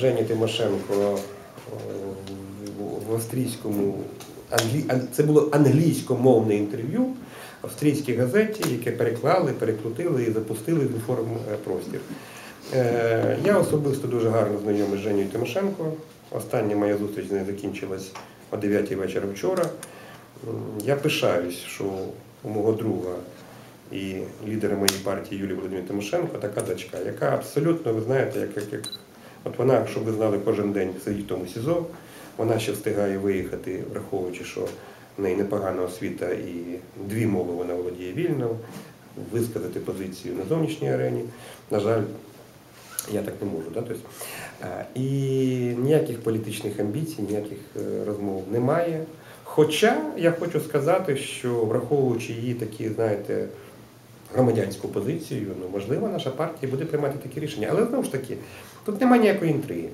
Жені Тимошенко е, в- австрійському англі... це було англійськомовне інтерв'ю в австрійській газеті, яке переклали, перекрутили і запустили в інформпростір. Е, Я особисто дуже гарно знайомий з Женєю Тимошенко. Остання моя зустріч з нею закінчилась о 9 вечора вчора. Я пишаюсь, що у мого друга і лідера моєї партії Юлії Володимир Тимошенко така дочка, яка абсолютно, ви знаєте, як, як, як от вона, щоб ви знали, кожен день сидить в тому СІЗО, вона ще встигає виїхати, враховуючи, що в неї непогана освіта і дві мови вона володіє вільно, висказати позицію на зовнішній арені. На жаль, я так не можу. Да? Тобто, і ніяких політичних амбіцій, ніяких е, розмов немає. Хоча я хочу сказати, що враховуючи її такі, знаєте, громадянську позицію, ну можливо, наша партія буде приймати такі рішення. Але знову ж таки, тут немає ніякої інтриги.